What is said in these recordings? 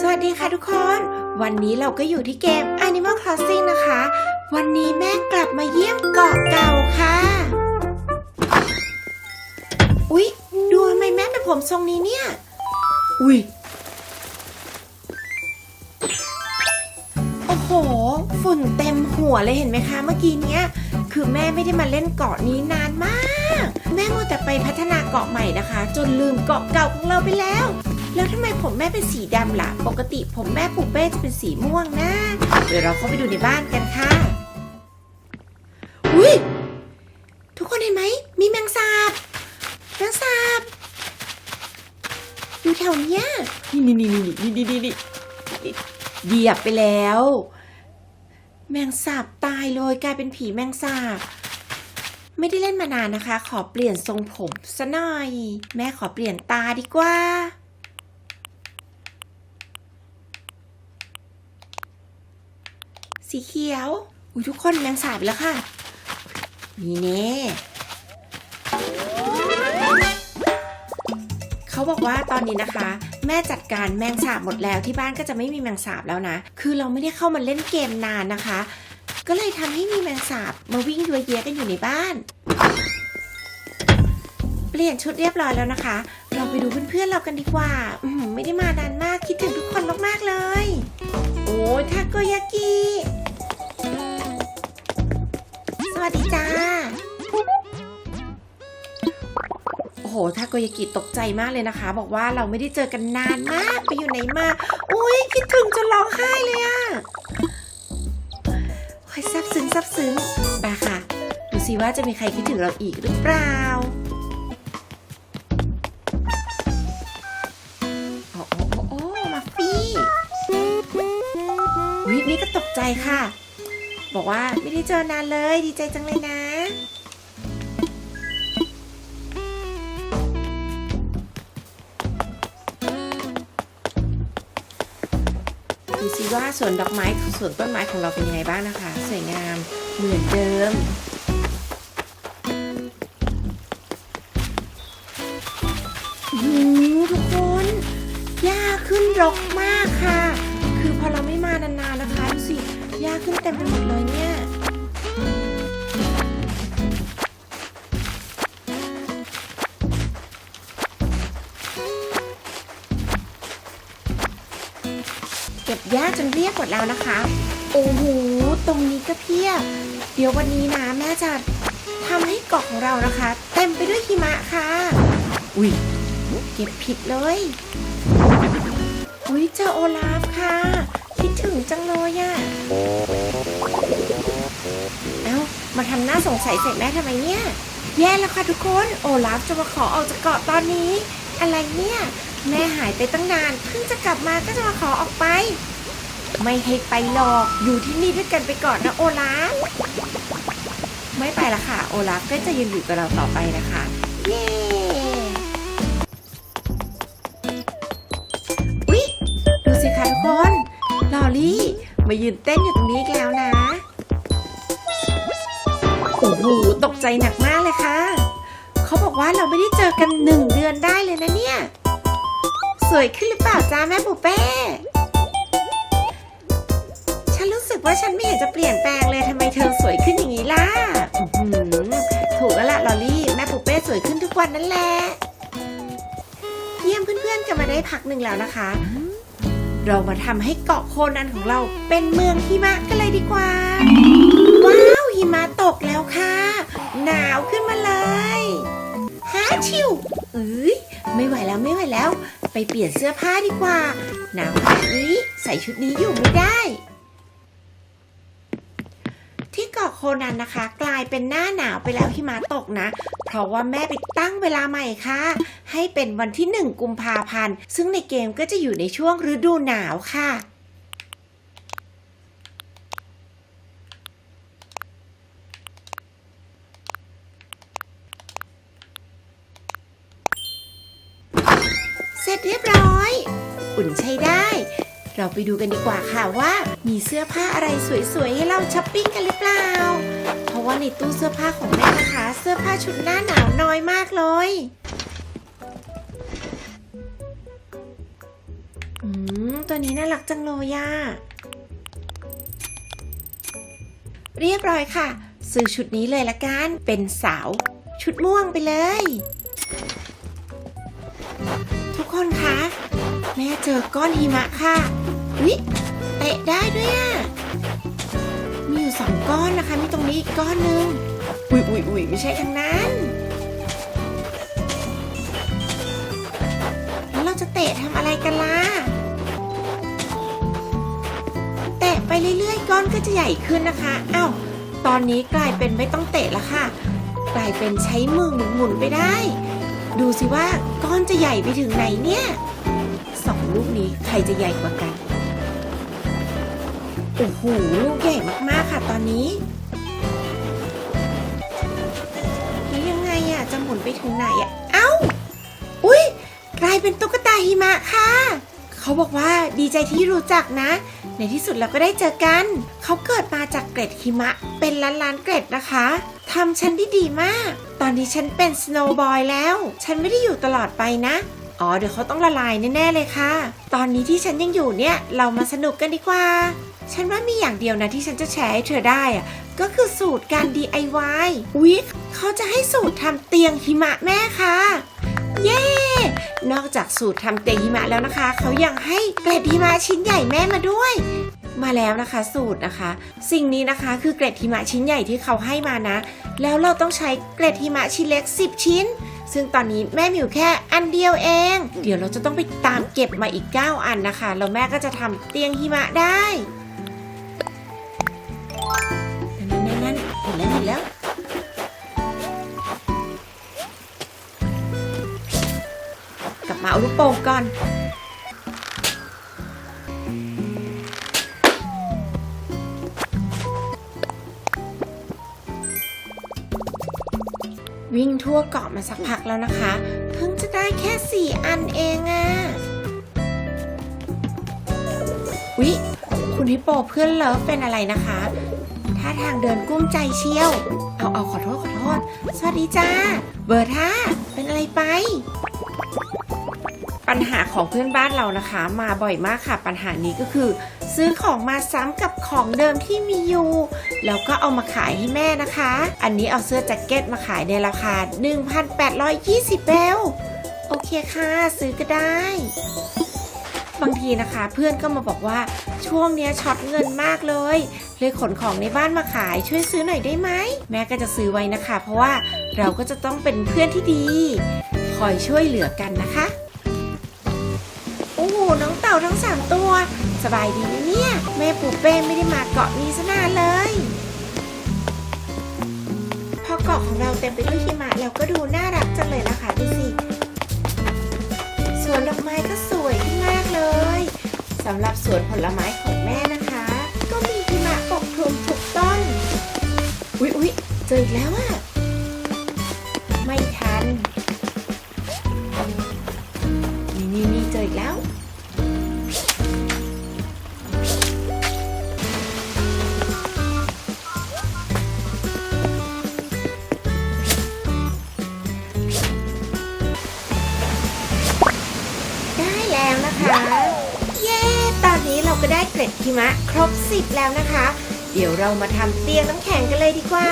สวัสดีค่ะทุกคน วันนี้เราก็อยู่ที่เกม Animal Crossing นะคะ วันนี้แม่กลับมาเยี่ยมเกาะเก่าค่ะ อุ๊ย ดูทำไมแม่เป็นผมทรงนี้เนี่ย อุ๊ย โอ้โห ฝุ่นเต็มหัวเลยเห็นไหมคะ เมื่อกี้เนี้ย คือแม่ไม่ได้มาเล่นเกาะนี้นานมาก จะไปพัฒนาเกาะใหม่นะคะ จนลืมเกาะเก่าของเราไปแล้ว แล้วทำไมผมแม่เป็นสีดำละ่ะ ปกติผมแม่ปูเป้จะเป็นสีม่วงนะเดี๋ยวเราเข้าไปดูในบ้านกันค่ะอุ้ยทุกคนเห็นไหมมีแมงสาบแมงสาบอยู่แถวเนี้ยนี่นี่นี่นี่นี่นี่นี่เหยียบไปแล้ว แมงสาบตายเลยกลายเป็นผีแมงสาบ ไม่ได้เล่นมานานนะคะ ขอเปลี่ยนทรงผมซะหน่อย แม่ขอเปลี่ยนตาดีกว่า สีเขียวอุ้ยทุกคนแมงสาบแล้วค่ะ นี่เน่เขาบอกว่าตอนนี้นะคะ แม่จัดการแมงสาบหมดแล้วที่บ้านก็จะไม่มีแมงสาบแล้วนะ คือเราไม่ได้เข้ามาเล่นเกมนานนะคะ ก็เลยทำให้มีแมงสาบมาวิ่งยัวเยียกันอยู่ในบ้าน เปลี่ยนชุดเรียบร้อยแล้วนะคะ เราไปดูเพื่อนๆเรากันดีกว่าอืไม่ได้มานานมากคิดถึงทุกคนมากๆเลย โอ้ยทาโกยากิสวัสดีจ้า โอ้โหทาโกยากิตกใจมากเลยนะคะ บอกว่าเราไม่ได้เจอกันนานมาก ไปอยู่ไหนมา อุ้ยคิดถึงจนร้องไห้เลยอะ คอยซับซึ้งซับซึ้งไปค่ะ ดูสิว่าจะมีใครคิดถึงเราอีกหรือเปล่าโอ้โอ้โอ้โอ้มาฟี่วินี่ก็ตกใจค่ะ บอกว่าไม่ได้เจอนานเลย ดีใจจังเลยนะ ดูสิว่าสวนดอกไม้สวนต้นไม้ของเราเป็นยังไงบ้างนะคะ สวยงามเหมือนเดิมหืมทุกคนหญ้าขึ้นรกมากค่ะ คือพอเราไม่มานานๆนะคะดูสิหญ้าขึ้นเต็มไปหมดเลยเนี่ย จนเรียบหมดแล้วนะคะ โอ้โห ตรงนี้ก็เพียบ เดี๋ยววันนี้นะแม่จะทำให้เกาะของเรานะคะ เต็มไปด้วยหิมะค่ะ อุ้ยเก็บผิดเลย อุ้ยเจอโอลาฟค่ะ คิดถึงจังเลยอะเอ้า มาทำหน้าสงสัยใส่แม่ทำไมเนี่ย แย่แล้วค่ะทุกคน โอลาฟจะมาขอออกจากเกาะตอนนี้ อะไรเนี่ย แม่หายไปตั้งนาน เพิ่งจะกลับมาก็จะมาขอออกไป ไม่ให้ไปหรอก อยู่ที่นี่ด้วยกันไปก่อนนะโอลาฟไม่ไปละค่ะ โอลาฟก็จะยืนอยู่กับเราต่อไปนะคะ เย้อุ๊ยดูสิคะทุกคน ลอรี่ มายืนเต้นอยู่ตรงนี้อีกแล้วนะ โอ้โห ตกใจหนักมากเลยค่ะ เขาบอกว่าเราไม่ได้เจอกันหนึ่งเดือนได้เลยนะเนี่ย สวยขึ้นหรือเปล่าจ้าแม่ปูเป้ ว่าฉันไม่เห็นจะเปลี่ยนแปลงเลยทำไมเธอสวยขึ้นอย่างนี้ล่ะถูกแล้วล่ะลอรี่แม่ปูเป้สวยขึ้นทุกวันนั่นแหละเยี่ยมเพื่อนๆกันมาได้พักหนึ่งแล้วนะคะ เรามาทำให้เกาะโคนันของเราเป็นเมืองหิมะกันเลยดีกว่า ว้าวหิมะตกแล้วค่ะ หนาวขึ้นมาเลยฮาชิวเอ้ยไม่ไหวแล้วไม่ไหวแล้ว ไปเปลี่ยนเสื้อผ้าดีกว่าหนาวขนาดนี้ใส่ชุดนี้อยู่ไม่ได้ ที่เกาะโคนันนะคะ กลายเป็นหน้าหนาวไปแล้วหิมะตกนะ เพราะว่าแม่ไปตั้งเวลาใหม่ค่ะ ให้เป็นวันที่ 1 กุมภาพันธ์ ซึ่งในเกมก็จะอยู่ในช่วงฤดูหนาวค่ะเสร็จเรียบร้อย อุ่นใช้ได้ เราไปดูกันดีกว่าค่ะว่ามีเสื้อผ้าอะไรสวยๆให้เราช้อปปิ้งกันหรือเปล่า เพราะว่าในตู้เสื้อผ้าของแม่นะคะ เสื้อผ้าชุดหน้าหนาวน้อยมากเลยอืมตัวนี้น่ารักจังเลยย่าเรียบร้อยค่ะ ซื้อชุดนี้เลยละกัน เป็นสาว ชุดม่วงไปเลย ทุกคนคะ แม่เจอก้อนหิมะค่ะวิเตะได้ด้วยอะมีอยู่สองก้อนนะคะ มีตรงนี้อีกก้อนหนึ่งอุ้ยอุ้ยอุ้ยไม่ใช่ทางนั้น แล้วเราจะเตะทำอะไรกันล่ะ เตะไปเรื่อยๆ ก้อนก็จะใหญ่ขึ้นนะคะอ้าวตอนนี้กลายเป็นไม่ต้องเตะแล้วค่ะ กลายเป็นใช้มือหมุนๆไปได้ ดูสิว่าก้อนจะใหญ่ไปถึงไหนเนี่ย สองลูกนี้ใครจะใหญ่กว่ากัน โอ้โห ลูกใหญ่มากๆค่ะตอนนี้ แล้วยังไงอะจะหมุนไปถึงไหนอะเอ้า อุ้ยกลายเป็นตุ๊กตาหิมะค่ะ เขาบอกว่าดีใจที่รู้จักนะ ในที่สุดเราก็ได้เจอกัน เขาเกิดมาจากเกร็ดหิมะ เป็นล้านล้านๆเกร็ดนะคะทำฉันได้ดีมาก ตอนนี้ฉันเป็นสโนว์บอยแล้ว ฉันไม่ได้อยู่ตลอดไปนะ อ๋อเดี๋ยวเขาต้องละลายแน่ๆเลยค่ะ ตอนนี้ที่ฉันยังอยู่เนี่ยเรามาสนุกกันดีกว่า ฉันว่ามีอย่างเดียวนะที่ฉันจะแชร์ให้เธอได้อะก็คือสูตรการ DIY อุ๊ยเขาจะให้สูตรทำเตียงหิมะแม่ค่ะ เย้ นอกจากสูตรทำเตียงหิมะแล้วนะคะ เขายังให้เกล็ดหิมะชิ้นใหญ่แม่มาด้วยมาแล้วนะคะสูตรนะคะ สิ่งนี้นะคะคือเกล็ดหิมะชิ้นใหญ่ที่เขาให้มานะ แล้วเราต้องใช้เกล็ดหิมะชิ้นเล็ก 10 ชิ้น ซึ่งตอนนี้แม่มีอยู่แค่อันเดียวเอง เดี๋ยวเราจะต้องไปตามเก็บมาอีก 9 อันนะคะแล้วแม่ก็จะทำเตียงหิมะได้นั่นนั่นนั่นเห็นแล้วเห็นแล้วกลับมาเอาลูกโป่งก่อน วิ่งทั่วเกาะมาสักพักแล้วนะคะ เพิ่งจะได้แค่ 4 อันเองอะวิคุณฮิปโปเพื่อนเลิฟเป็นอะไรนะคะท่าทางเดินกุ้มใจเชียว เอาเอาขอโทษขอโทษ สวัสดีจ้า เบอร์ท่าเป็นอะไรไป ปัญหาของเพื่อนบ้านเรานะคะ มาบ่อยมากค่ะ ปัญหานี้ก็คือ ซื้อของมาซ้ำกับของเดิมที่มีอยู่แล้วก็เอามาขายให้แม่นะคะ อันนี้เอาเสื้อแจ็คเก็ตมาขายในราคา 1,820เบลโอเคค่ะ ซื้อก็ได้ บางทีนะคะ เพื่อนก็มาบอกว่าช่วงเนี้ยช็อตเงินมากเลย เลยขนของในบ้านมาขายช่วยซื้อหน่อยได้ไหมแม่ก็จะซื้อไว้นะคะ เพราะว่าเราก็จะต้องเป็นเพื่อนที่ดี คอยช่วยเหลือกันนะคะ น้องเต่าทั้งสามตัว สบายดีไหมเนี่ย แม่ปูเป้ไม่ได้มาเกาะนี้ซะนานเลย พอเกาะของเราเต็มไปด้วยหิมะเราก็ดูน่ารักจังเลยนะค่ะดูสิสวนดอกไม้ก็สวยมากเลยสำหรับสวนผลไม้ของแม่นะคะ ก็มีหิมะปกคลุมทุกต้นอุ๊ยอุ๊ยเจออีกแล้วอะ หิมะครบ 10 แล้วนะคะ เดี๋ยวเรามาทำเตียงน้ำแข็งกันเลยดีกว่า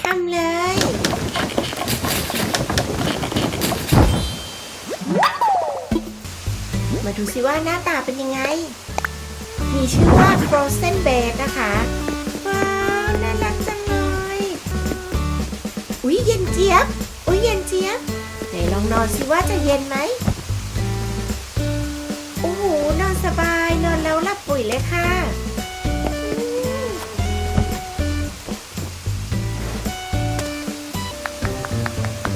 ทำเลย มาดูสิว่าหน้าตาเป็นยังไง มีชื่อว่า Frozen Bed นะคะ อุ๊ยเย็นเจี๊ยบ อุ๊ยเย็นเจี๊ยบ ไหนลองนอนสิว่าจะเย็นไหม โอ้โห นอนสบาย นอนแล้วหลับปุ๋ยเลยค่ะ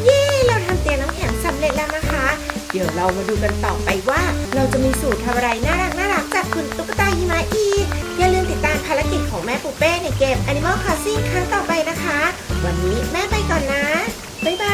เย้ เราทำเตียงน้ำแข็งสำเร็จแล้วนะคะ เดี๋ยวเรามาดูกันต่อไปว่า เราจะมีสูตรทำอะไรน่ารักน่ารักจากคุณตุ๊กตาหิมะอีก อย่าลืมานภารกิจของแม่ปูเป้ในเกม Animal Crossing ครั้งต่อไปนะคะ วันนี้แม่ไปก่อนนะ บ๊ายบาย